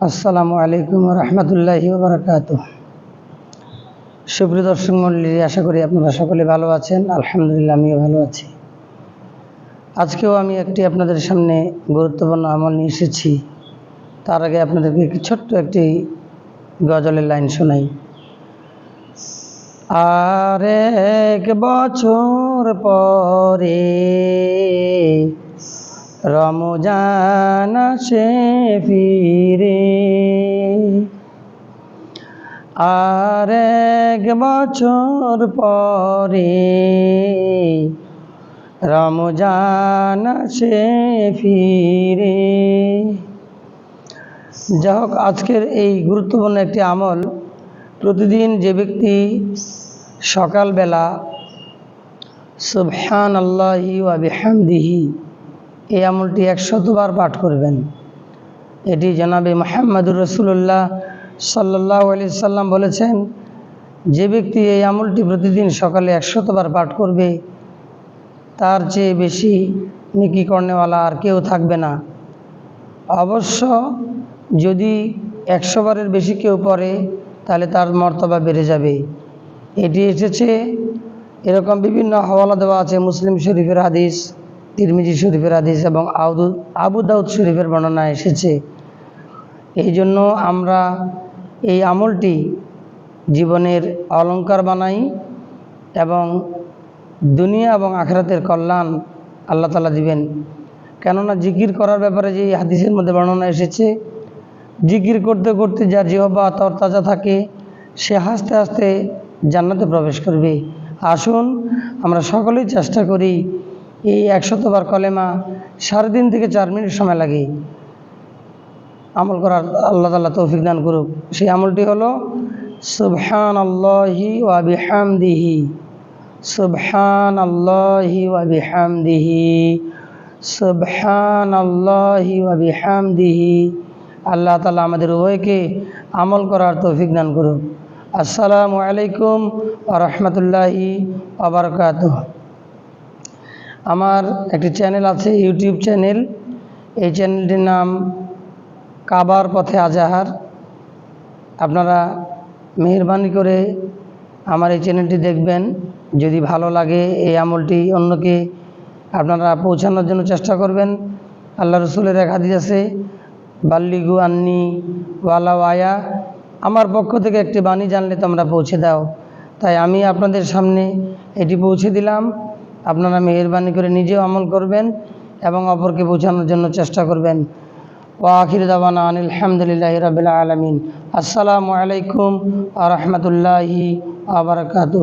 আসসালামু আলাইকুম রহমতুল্লাহি বারকাত সুপ্রিয় দর্শক মন্ডলী, আশা করি আপনারা সকলে ভালো আছেন। আলহামদুলিল্লাহ, আমিও ভালো আছি। আজকেও আমি একটি আপনাদের সামনে গুরুত্বপূর্ণ আমল নিয়ে এসেছি। তার আগে আপনাদেরকে ছোট্ট একটি গজলের লাইন শোনাই। আর এক বছর পরে রমজান সে ফিরে। আর এক বছর পরে রমজান সে ফিরে। যা হোক, আজকের এই গুরুত্বপূর্ণ একটি আমল, প্রতিদিন যে ব্যক্তি সকালবেলা সুবহান আল্লাহি ওয়াবিহামদিহি এই আমলটি একশতবার পাঠ করবেন। এটি জানাবে মোহাম্মদুর রসুল্লাহ সাল্লাহ আলি সাল্লাম বলেছেন, যে ব্যক্তি এই আমলটি প্রতিদিন সকালে একশতবার পাঠ করবে, তার চেয়ে বেশি নিকি কর্নেওয়ালা আর কেউ থাকবে না। অবশ্য যদি একশো বারের বেশি কেউ পড়ে, তাহলে তার মর্তবা বেড়ে যাবে। এটি এসেছে, এরকম বিভিন্ন হওয়ালা দেওয়া আছে মুসলিম শরীফের হাদিস। তিরমিজি শরীফের হাদিস এবং আউদু আবু দাউদ শরীফের বর্ণনা এসেছে। এই জন্য আমরা এই আমলটি জীবনের অলংকার বানাই এবং দুনিয়া এবং আখরাতের কল্যাণ আল্লাহ তালা দিবেন। কেননা জিকির করার ব্যাপারে যে হাদিসের মধ্যে বর্ণনা এসেছে, জিকির করতে করতে যার জিহবা, তরতাজা থাকে, সে হাসতে হাসতে জান্নাতে প্রবেশ করবে। আসুন, আমরা সকলেই চেষ্টা করি এই একশতবার কলেমা সাড়ে তিন থেকে চার মিনিট সময় লাগে। আমল করার আল্লাহ তাল্লাহ তৌফিক দান করুক। সেই আমলটি হলো সুবহান আল্লাহি ওয়াবিহামদিহি সুবহান আল্লাহি ওয়াবিহামদিহি সুবহান আল্লাহি ওয়াবিহামদিহি আল্লাহ তালা আমাদের উভয়কে আমল করার তৌফিক দান করুক। আসসালামু আলাইকুম আ রহমতুল্লাহি আবরকাত আমার একটি চ্যানেল আছে ইউটিউব চ্যানেল এই চ্যানেলটির নাম কাবার পথে আজাহার। আপনারা মেহরবানি করে আমার এই চ্যানেলটি দেখবেন। যদি ভালো লাগে এই আমলটি অন্যকে আপনারা পৌঁছানোর জন্য চেষ্টা করবেন। আল্লাহ রসুলের এক হাদিস আছে, বাল্লিগু আন্নি ওয়ালা ওয়ায়া। আমার পক্ষ থেকে একটি বাণী জানলে তোমরা পৌঁছে দাও। তাই আমি আপনাদের সামনে এটি পৌঁছে দিলাম। আপনারা মেহরবানি করে নিজেও আমল করবেন এবং অপরকে বোঝানোর জন্য চেষ্টা করবেন। ওয়াখির আখির দাবানা আনিল আলহামদুলিল্লাহ রবিল আলমিন। আসসালামু আলাইকুম আ রহমতুল্লাহি আবরকাত